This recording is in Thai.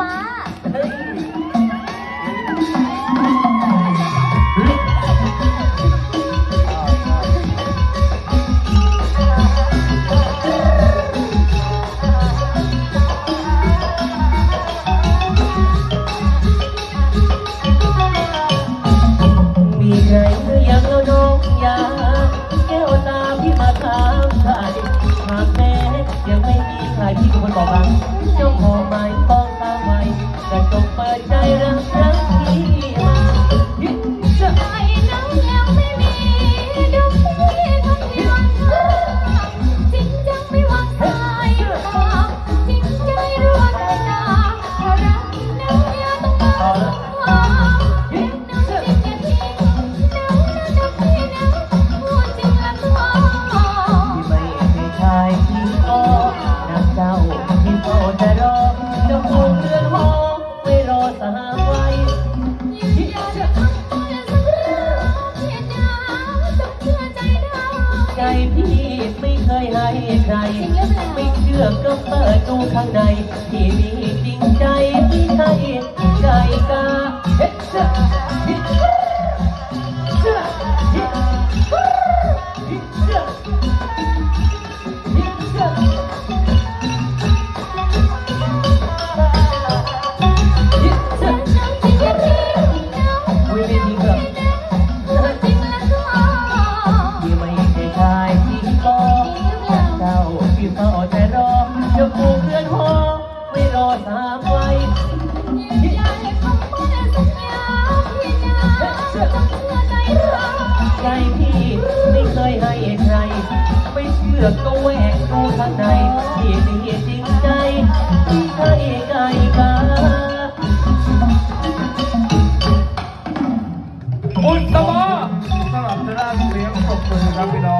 quá. จะรอจะพูดเรือนหอไม่รอสหาย ใจพี่ไม่เคยให้ใคร ไม่เชื่อก็เปิดดูข้างใน ที่มีจริงใจที่ใช่ใจกัน สามไว้ใจพี่ไม่เคยให้ใคร ไม่เชื่อก็แหวกดูข้างในที่ดีจริงใจที่ให้ไกลกาอุตสมะสำหรับทางด้านเสียงปรบมือครับพี่น้อง